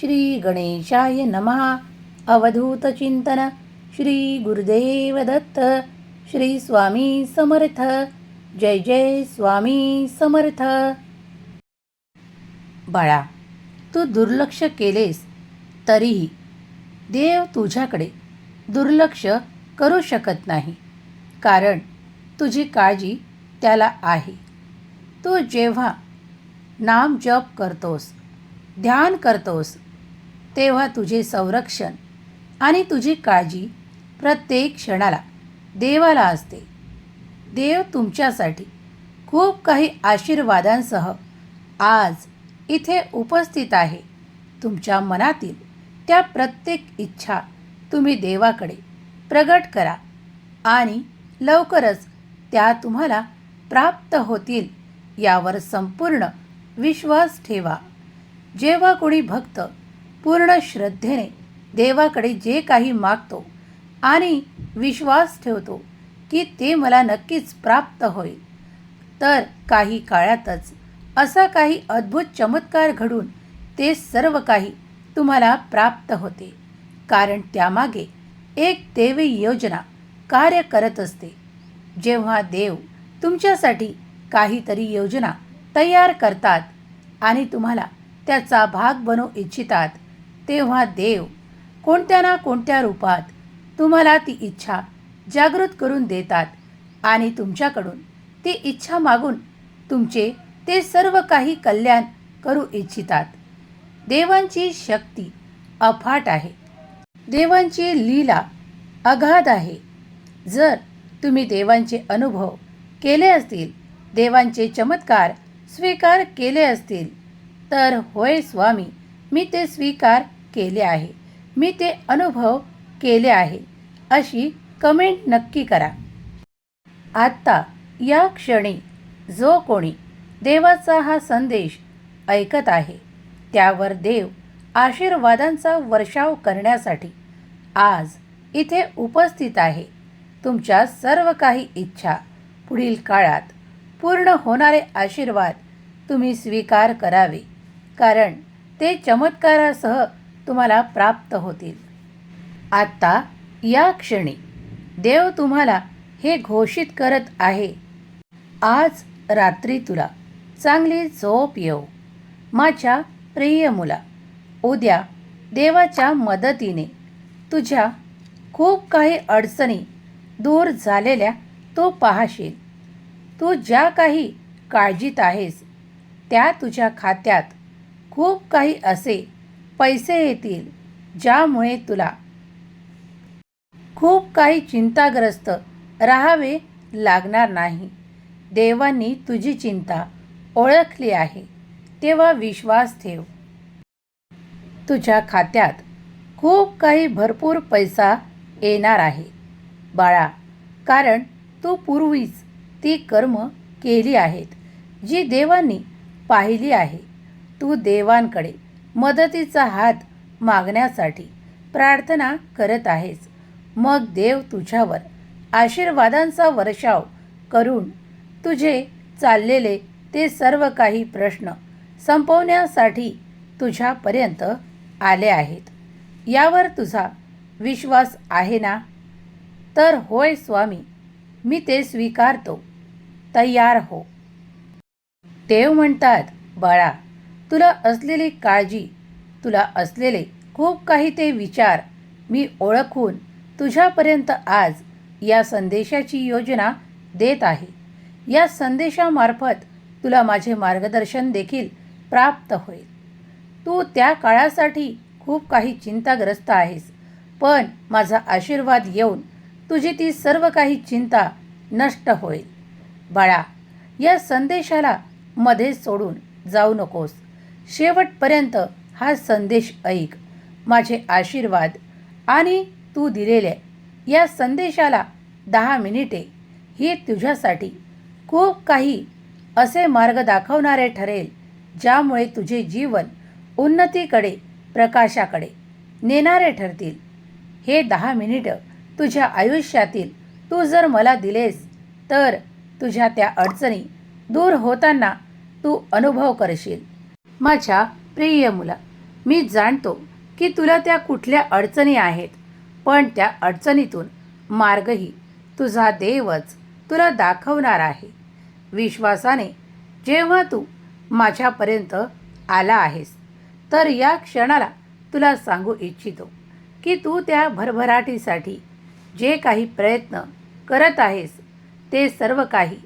श्री गणेशाय नमः। अवधूत चिंतन। श्री गुरुदेव दत्त। श्री स्वामी समर्थ। जय जय स्वामी समर्थ। बाळा तू दुर्लक्ष केलेस तरीही देव तुझ्याकडे दुर्लक्ष करू शकत नाही. कारण तुझी काळजी त्याला आहे. तू जेव्हा नाम जप करतोस ध्यान करतोस तेव्हा तुझे संरक्षण आणि तुझी काळजी प्रत्येक क्षणाला देवाला असते. देव तुमच्यासाठी खूप काही आशीर्वादांसह आज इथे उपस्थित आहे. तुमच्या मनातील त्या प्रत्येक इच्छा तुम्ही देवाकडे प्रगट करा आणि लवकरच त्या तुम्हाला प्राप्त होतील यावर संपूर्ण विश्वास ठेवा. जेव्हा कोणी भक्त पूर्ण श्रद्धेने देवाकडे जे काही मागतो आणि विश्वास ठेवतो की ते मला नक्कीच प्राप्त होईल तर काही काळातच असा काही अद्भुत चमत्कार घडून ते सर्व काही तुम्हाला प्राप्त होते. कारण त्यामागे एक देवी योजना कार्य करत असते. जेव्हा देव तुमच्यासाठी काहीतरी योजना तयार करतात आणि तुम्हाला त्याचा भाग बनवू इच्छितात. तेव्हा देव कोणत्या ना कोणत्या रूपात तुम्हाला ती इच्छा जागृत करून देतात आणि तुमच्याकडून ती इच्छा मागून तुमचे ते सर्व काही कल्याण करू इच्छितात. देवांची शक्ती अफाट आहे. देवांची लीला अगाध आहे. जर तुम्ही देवांचे अनुभव केले असतील देवांचे चमत्कार स्वीकार केले असतील तर होय स्वामी मी ते स्वीकार केले आहे. मी ते अनुभव केले आहे. अशी कमेंट नक्की करा. आत्ता या क्षणी जो कोणी देवाचा हा संदेश ऐकत आहे त्यावर देव आशीर्वादांचा वर्षाव करण्यासाठी आज इथे उपस्थित आहे. तुमच्या सर्व काही इच्छा पुढील काळात पूर्ण होणारे आशीर्वाद तुम्ही स्वीकार करावे. कारण ते चमत्कारासह तुम्हाला प्राप्त होतील. आत्ता या क्षणी देव तुम्हाला हे घोषित करत आहे. आज रात्री तुला चांगली झोप येऊ. माझ्या प्रिय मुला उद्या देवाच्या मदतीने तुझ्या खूप काही अडचणी दूर झालेल्या तू पाहशील. तू ज्या काही काळजीत आहेस त्या तुझ्या खात्यात खूप काही असे पैसे येतील ज्यामुळे तुला खूप काही चिंताग्रस्त राहावे लागणार नाही. देवांनी तुझी चिंता ओळखली आहे. तेव्हा विश्वास ठेव. तुझ्या खात्यात खूप काही भरपूर पैसा येणार आहे. बाळा कारण तू पूर्वीच ती कर्म केली आहेत जी देवांनी पाहिली आहे. तू देवांकडे मदतीचा हात मागण्यासाठी प्रार्थना करत आहेस. मग देव तुझ्यावर आशीर्वादांचा वर्षाव करून तुझे चाललेले ते सर्व काही प्रश्न संपवण्यासाठी तुझ्यापर्यंत आले आहेत. यावर तुझा विश्वास आहे ना? तर होय स्वामी मी ते स्वीकारतो. तयार हो. देव म्हणतात बाळा तुला असलेली काळजी तुला असलेले खूप काही ते विचार मी ओळखून तुझ्यापर्यंत आज या संदेशाची योजना देत आहे. या संदेशामार्फत तुला माझे मार्गदर्शन देखील प्राप्त होईल. तू त्या काळासाठी खूप काही चिंताग्रस्त आहेस पण माझा आशीर्वाद येऊन तुझी ती सर्व काही चिंता नष्ट होईल. बाळा या संदेशाला मध्ये सोडून जाऊ नकोस. शेवटपर्यंत हा संदेश ऐक. माझे आशीर्वाद. आणि तू दिलेल्या या संदेशाला दहा मिनिटे ही तुझ्यासाठी खूप काही असे मार्ग दाखवणारे ठरेल ज्यामुळे तुझे जीवन उन्नतीकडे प्रकाशाकडे नेणारे ठरतील. हे दहा मिनिटं तुझ्या आयुष्यातील तू जर मला दिलेस तर तुझ्या त्या अडचणी दूर होताना तू अनुभव करशील. माझ्या प्रिय मुला मी जाणतो की तुला त्या कुठल्या अडचणी आहेत पण त्या अडचणीतून मार्गही तुझा देवच तुला दाखवणार आहे. विश्वासाने जेव्हा तू माझ्यापर्यंत आला आहेस तर या क्षणाला तुला सांगू इच्छितो की तू त्या भरभराटीसाठी जे काही प्रयत्न करत आहेस ते सर्व काही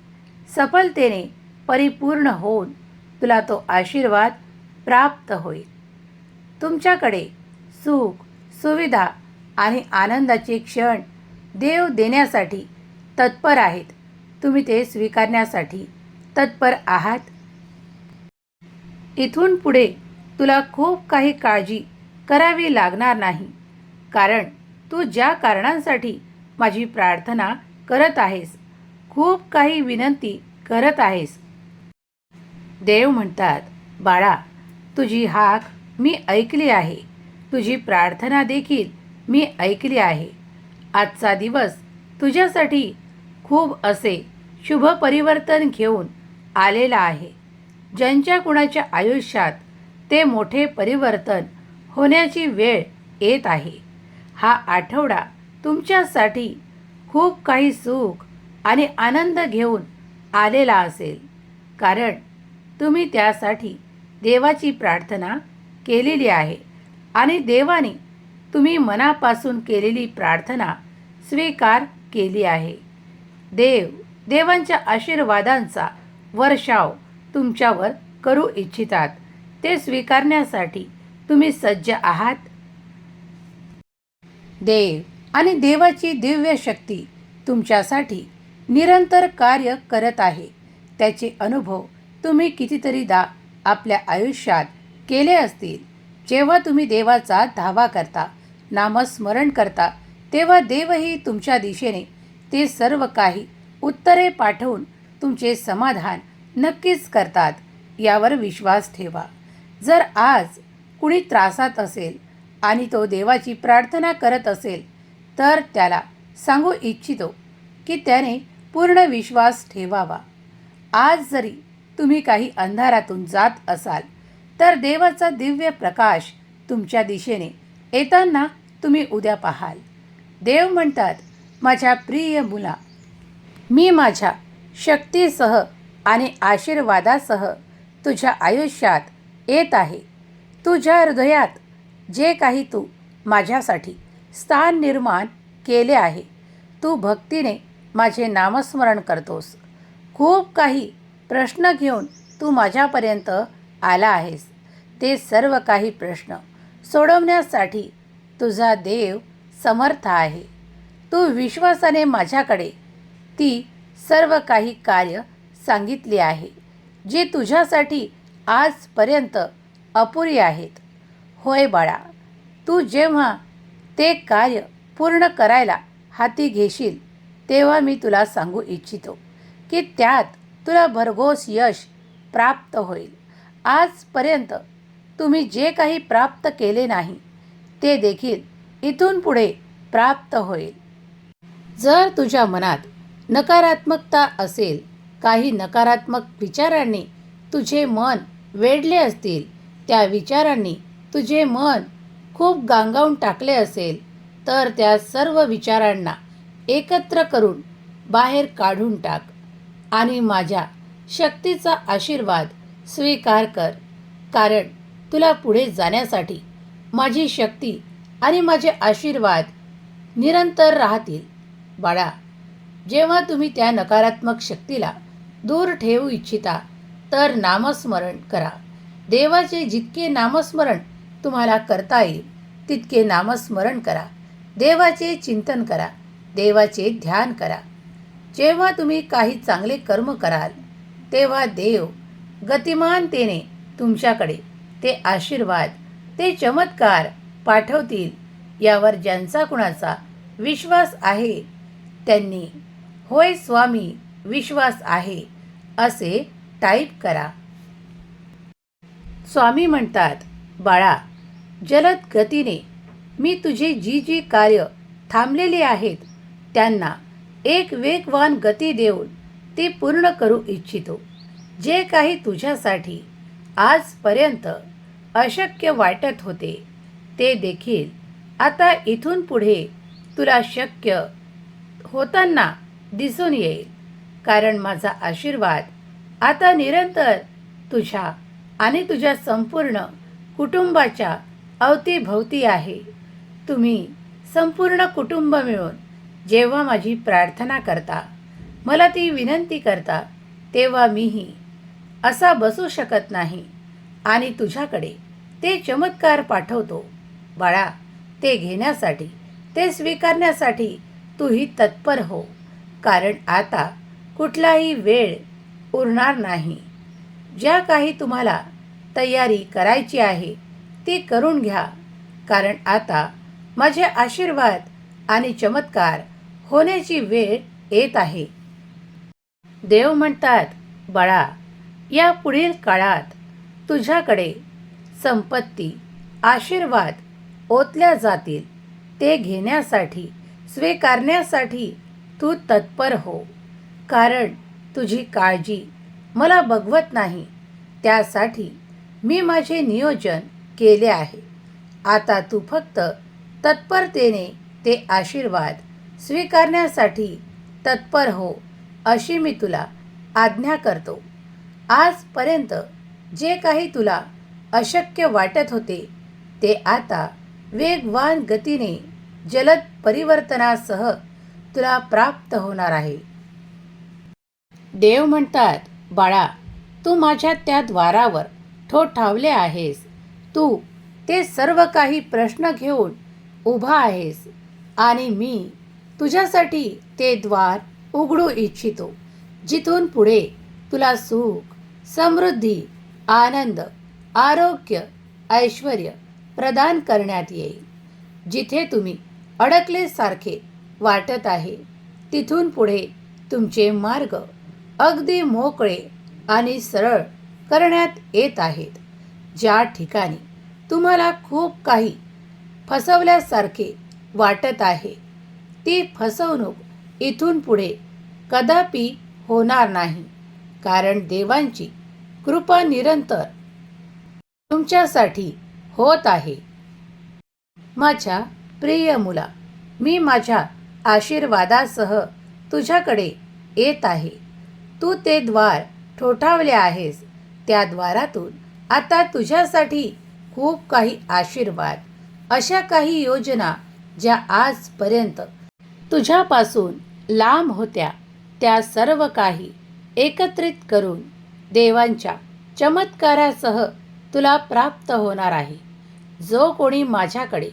सफलतेने परिपूर्ण होऊन तुला तो आशीर्वाद प्राप्त होईल. तुमच्याकडे सुख सुविधा आणि आनंदाचे क्षण देव देण्यासाठी तत्पर आहेत. तुम्ही ते स्वीकारण्यासाठी तत्पर आहात. इथून पुढे तुला खूप काही काळजी करावी लागणार नाही. कारण तू ज्या कारणांसाठी माझी प्रार्थना करत आहेस खूप काही विनंती करत आहेस. देव म्हणतात बाळा तुझी हाक मी ऐकली आहे. तुझी प्रार्थना देखील मी ऐकली आहे. आजचा दिवस तुझ्यासाठी खूप असे शुभ परिवर्तन घेऊन आलेला आहे. ज्यांच्या कुणाच्या आयुष्यात ते मोठे परिवर्तन होण्याची वेळ येत आहे. हा आठवडा तुमच्यासाठी खूप काही सुख आणि आनंद घेऊन आलेला असेल. कारण तुम्ही त्यासाठी देवाची प्रार्थना केलेली आहे. आणि देवाने तुम्ही मनापासून केलेली प्रार्थना स्वीकार केली आहे. देव देवांच्या आशीर्वादांचा वर्षाव तुमच्यावर करू इच्छितात. ते स्वीकारण्यासाठी तुम्ही सज्ज आहात. देव आणि देवाची दिव्य शक्ती तुमच्यासाठी निरंतर कार्य करत आहे. त्याचे अनुभव तुम्ही कितीतरीदा आपल्या आयुष्यात केले असतील. जेव्हा तुम्ही देवाचा धावा करता नामस्मरण करता तेव्हा देवही तुमच्या दिशेने ते सर्व काही उत्तरे पाठवून तुमचे समाधान नक्कीच करतात यावर विश्वास ठेवा. जर आज कुणी त्रासात असेल आणि तो देवाची प्रार्थना करत असेल तर त्याला सांगू इच्छितो की त्याने पूर्ण विश्वास ठेवावा. आज जरी तुम्ही काही अंधारातून जात असाल तर देवाचा दिव्य प्रकाश तुमच्या दिशेने येताना तुम्ही उद्या पाहाल. देव म्हणतात माझ्या प्रिय मुला मी माझ्या शक्तीसह आणि आशीर्वादासह तुझ्या आयुष्यात येत आहे. तुझ्या हृदयात जे काही तू माझ्यासाठी स्थान निर्माण केले आहे तू भक्तीने माझे नामस्मरण करतोस. खूप काही प्रश्न घेऊन तू माझ्यापर्यंत आला आहेस. ते सर्व काही प्रश्न सोडवण्यासाठी तुझा देव समर्थ आहे. तू विश्वासाने माझ्याकडे ती सर्व काही कार्य सांगितली आहे जी तुझ्यासाठी आजपर्यंत अपुरी आहेत. होय बाळा तू जेव्हा ते कार्य पूर्ण करायला हाती घेशील तेव्हा मी तुला सांगू इच्छितो की त्यात तुला भरघोस यश प्राप्त होईल. आजपर्यंत तुम्ही जे काही प्राप्त केले नाही ते देखील इथून पुढे प्राप्त होईल. जर तुझ्या मनात नकारात्मकता असेल काही नकारात्मक विचारांनी तुझे मन वेढले असतील त्या विचारांनी तुझे मन खूप गांगावून टाकले असेल तर त्या सर्व विचारांना एकत्र करून बाहेर काढून टाक. आणि माझ्या शक्तीचा आशीर्वाद स्वीकार कर. कारण तुला पुढे जाण्यासाठी माझी शक्ती आणि माझे आशीर्वाद निरंतर राहतील. बाळा जेव्हा तुम्ही त्या नकारात्मक शक्तीला दूर ठेवू इच्छिता तर नामस्मरण करा. देवाचे जितके नामस्मरण तुम्हाला करता येईल तितके नामस्मरण करा. देवाचे चिंतन करा. देवाचे ध्यान करा. जेव्हा तुम्ही काही चांगले कर्म कराल तेव्हा देव गतिमानतेने तुमच्याकडे ते आशीर्वाद ते चमत्कार पाठवतील. यावर ज्यांचा कुणाचा विश्वास आहे त्यांनी होय स्वामी विश्वास आहे असे टाईप करा. स्वामी म्हणतात बाळा जलद गतीने मी तुझी जी जी कार्य थांबलेली आहेत त्यांना एक वेगवान गती देऊन ती पूर्ण करू इच्छितो. जे काही तुझ्यासाठी आजपर्यंत अशक्य वाटत होते ते देखील आता इथून पुढे तुला शक्य होताना दिसून येईल. कारण माझा आशीर्वाद आता निरंतर तुझ्या आणि तुझ्या संपूर्ण कुटुंबाच्या अवतीभवती आहे. तुम्ही संपूर्ण कुटुंब मिळून जेव्हा माझी प्रार्थना करता मला ती विनंती करता तेव्हा मीही असा बसू शकत नाही आणि तुझ्याकडे ते चमत्कार पाठवतो. बाळा ते घेण्यासाठी ते स्वीकारण्यासाठी तूही तत्पर हो कारण आता कुठलाही वेळ उरणार नाही. ज्या काही तुम्हाला तयारी करायची आहे ती करून घ्या कारण आता माझे आशीर्वाद आणि चमत्कार होण्याची वेळ येत आहे. देव म्हणतात बाळा या पुढील काळात तुझ्याकडे संपत्ती आशीर्वाद ओतल्या जातील. ते घेण्यासाठी स्वीकारण्यासाठी तू तत्पर हो. कारण तुझी काळजी मला बघवत नाही. त्यासाठी मी माझे नियोजन केले आहे. आता तू फक्त तत्परतेने ते आशीर्वाद स्वीकारण्यासाठी तत्पर हो अशी मी तुला आज्ञा करतो. आजपर्यंत जे काही तुला अशक्य वाटत होते ते आता वेगवान गतीने जलद परिवर्तनासह तुला प्राप्त होणार आहे. देव म्हणतात बाळा तू माझ्या त्या द्वारावर ठोठावले आहेस. तू ते सर्व काही प्रश्न घेऊन उभा आहेस आणि मी तुझ्यासाठी ते द्वार उघडू इच्छितो. जिथून पुढे तुला सुख समृद्धी आनंद आरोग्य ऐश्वर प्रदान करण्यात येईल. जिथे तुम्ही अडकलेसारखे वाटत आहे तिथून पुढे तुमचे मार्ग अगदी मोकळे आणि सरळ करण्यात येत आहेत. ज्या ठिकाणी तुम्हाला खूप काही फसवल्यासारखे वाटत आहे ती फसवणूक इथून पुढे कदापि होणार नाही. कारण देवांची कृपा निरंतर तुमच्यासाठी होत आहे. माझ्या प्रिय मुला मी माझ्या आशीर्वादासह तुझ्याकडे येत आहे. तू ते द्वार ठोठावले आहेस. त्या द्वारातून आता तुझ्यासाठी खूप काही आशीर्वाद अशा काही योजना ज्या आजपर्यंत तुझ्यापासून लांब होत्या त्या सर्व काही एकत्रित करून देवांच्या चमत्कारासह तुला प्राप्त होणार आहे. जो कोणी माझ्याकडे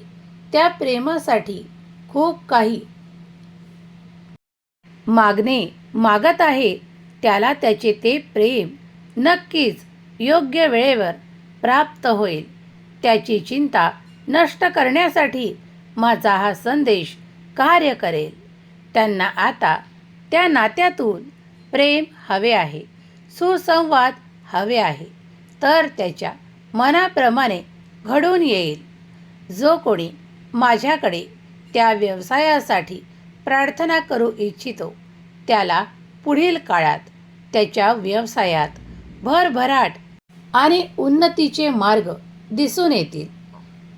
त्या प्रेमासाठी खूप काही मागणे मागत आहे त्याला त्याचे ते प्रेम नक्कीच योग्य वेळेवर प्राप्त होईल. त्याची चिंता नष्ट करण्यासाठी माझा हा संदेश कार्य करेल. त्यांना आता त्या नात्यातून प्रेम हवे आहे सुसंवाद हवे आहे. तर त्याच्या मनाप्रमाणे घडून येईल. जो कोणी माझ्याकडे त्या व्यवसायासाठी प्रार्थना करू इच्छितो त्याला पुढील काळात त्याच्या व्यवसायात भरभराट आणि उन्नतीचे मार्ग दिसून येतील.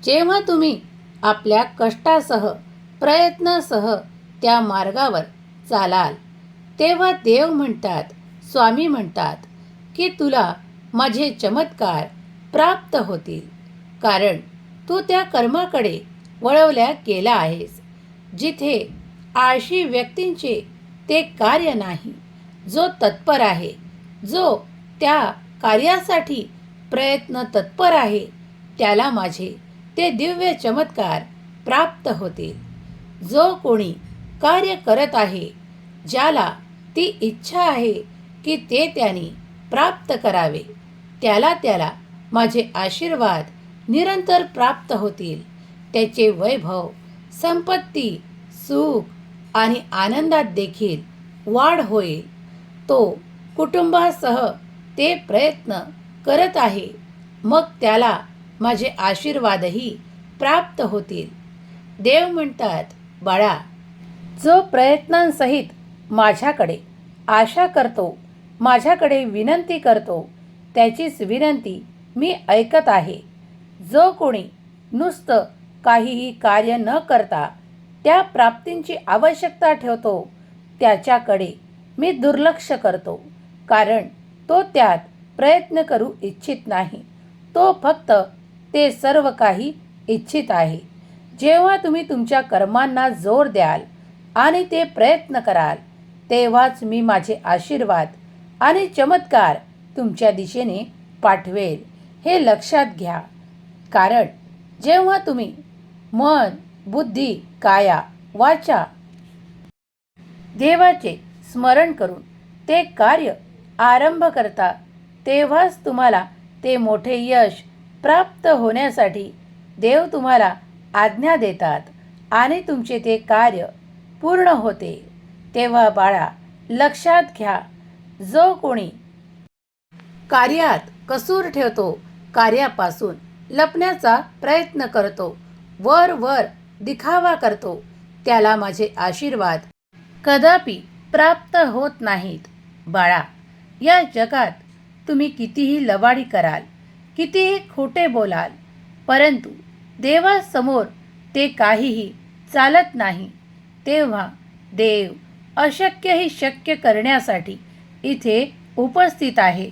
जेव्हा तुम्ही आपल्या कष्टासह प्रयत्नासह त्या मार्गावर चालाल. तेव्हा देव म्हणतात स्वामी म्हणतात की तुला माझे चमत्कार प्राप्त होतील. कारण तू त्या कर्माकडे वळवल्या गेला आहेस जिथे आळशी व्यक्तींचे ते कार्य नाही जो तत्पर आहे जो त्या कार्यासाठी प्रयत्न तत्पर आहे त्याला माझे ते दिव्य चमत्कार प्राप्त होतील. जो कोणी कार्य करत आहे ज्याला ती इच्छा आहे की ते त्यांनी प्राप्त करावे त्याला त्याला माझे आशीर्वाद निरंतर प्राप्त होतील. त्याचे वैभव संपत्ती सुख आणि आनंदात देखील वाढ होईल. तो कुटुंबासह ते प्रयत्न करत आहे. मग त्याला माझे आशीर्वादही प्राप्त होतील. देव म्हणतात बाळा जो प्रयत्नांसहित माझ्याकडे आशा करतो माझ्याकडे विनंती करतो त्याचीच विनंती मी ऐकत आहे. जो कोणी नुसतं काहीही कार्य न करता त्या प्राप्तींची आवश्यकता ठेवतो त्याच्याकडे मी दुर्लक्ष करतो कारण तो त्यात प्रयत्न करू इच्छित नाही. तो फक्त ते सर्व काही इच्छित आहे. जेव्हा तुम्ही तुमच्या कर्मांना जोर द्याल आणि ते प्रयत्न कराल तेव्हाच मी माझे आशीर्वाद आणि चमत्कार तुमच्या दिशेने पाठवेल हे लक्षात घ्या. कारण जेव्हा तुम्ही मन बुद्धी काया वाचा देवाचे स्मरण करून ते कार्य आरंभ करता तेव्हाच तुम्हाला ते मोठे यश प्राप्त होण्यासाठी देव तुम्हाला आज्ञा देतात आणि तुमचे ते कार्य पूर्ण होते. तेव्हा बाळा लक्षात घ्या जो कोणी कार्यात कसूर ठेवतो कार्यापासून लपण्याचा प्रयत्न करतो वर वर दिखावा करतो त्याला माझे आशीर्वाद कदापि प्राप्त होत नाहीत. बाळा या जगात तुम्ही कितीही लवाडी कराल कितीही खोटे बोलाल परंतु देवासमोर ते काहीही चालत नाही. तेव्हा देव अशक्यही शक्य करण्यासाठी इथे उपस्थित आहे.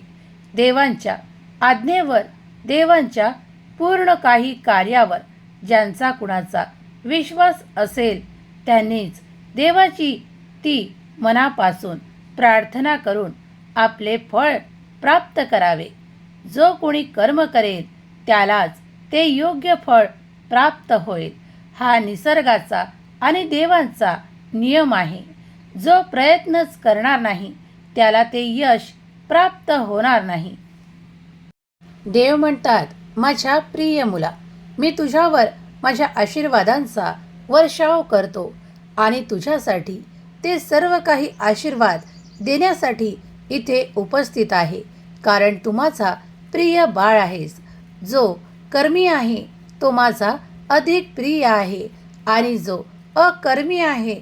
देवांच्या आज्ञेवर देवांच्या पूर्ण काही कार्यावर ज्यांचा कुणाचा विश्वास असेल त्यांनीच देवाची ती मनापासून प्रार्थना करून आपले फळ प्राप्त करावे. जो कोणी कर्म करेल त्यालाच ते योग्य फळ प्राप्त होईल. हा निसर्गाचा आणि देवांचा नियम आहे. जो प्रयत्नच करणार नाही त्याला ते यश प्राप्त होणार नाही. देव म्हणतात माझ्या प्रिय मुला मी तुझ्यावर माझ्या आशीर्वादांचा वर्षाव करतो आणि तुझ्यासाठी ते सर्व काही आशीर्वाद देण्यासाठी इथे उपस्थित आहे कारण तू माझा प्रिय बाळ आहेस जो कर्मी आहे तो माझा अधिक प्रिय आहे आणि जो अकर्मी आहे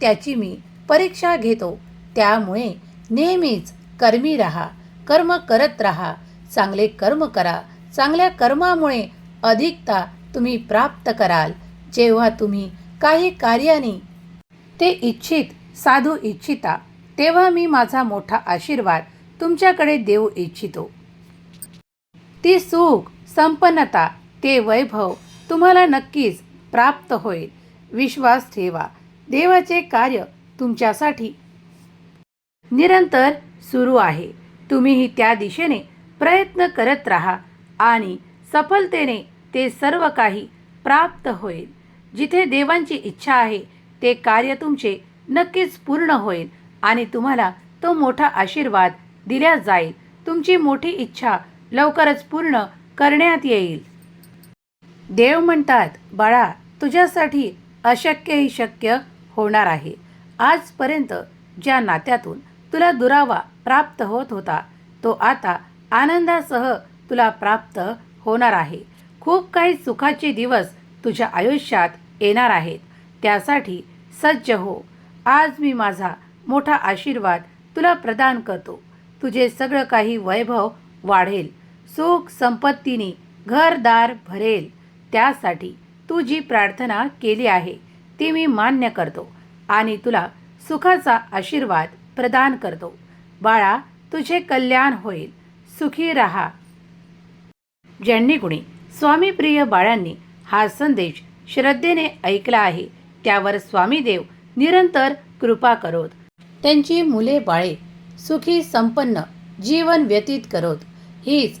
त्याची मी परीक्षा घेतो. त्यामुळे नेहमीच कर्मी राहा कर्म करत राहा चांगले कर्म करा चांगल्या कर्मामुळे अधिकता तुम्ही प्राप्त कराल. जेव्हा तुम्ही काही कार्याने ते इच्छित साधू इच्छिता तेव्हा मी माझा मोठा आशीर्वाद तुमच्याकडे देऊ इच्छितो. ती सुख संपन्नता ते वैभव तुम्हाला नक्कीच प्राप्त होईल. विश्वास ठेवा. देवाचे कार्य तुमच्यासाठी निरंतर सुरू आहे. तुम्हीही त्या दिशेने प्रयत्न करत राहा आणि सफलतेने ते सर्व काही प्राप्त होईल. जिथे देवांची इच्छा आहे ते कार्य तुमचे नक्कीच पूर्ण होईल आणि तुम्हाला तो मोठा आशीर्वाद दिल्या जाईल. तुमची मोठी इच्छा लवकरच पूर्ण करण्यात येईल. देव म्हणतात बाळा तुझ्यासाठी अशक्यही शक्य होणार आहे. आजपर्यंत ज्या नात्यातून तुला दुरावा प्राप्त होत होता तो आता आनंदासह तुला प्राप्त होणार आहे. खूप काही सुखाचे दिवस तुझ्या आयुष्यात येणार आहेत. त्यासाठी सज्ज हो. आज मी माझा मोठा आशीर्वाद तुला प्रदान करतो. तुझे सगळं काही वैभव वाढेल. सुख संपत्तीने घरदार भरेल. त्यासाठी तू जी प्रार्थना केली आहे ती मी मान्य करतो आणि तुला सुखाचा आशीर्वाद प्रदान करतो. बाळा तुझे कल्याण होईल. सुखी राहा. ज्यांनी कुणी स्वामीप्रिय बाळांनी हा संदेश श्रद्धेने ऐकला आहे त्यावर स्वामीदेव निरंतर कृपा करोत. त्यांची मुले बाळे सुखी संपन्न जीवन व्यतीत करोत. हीच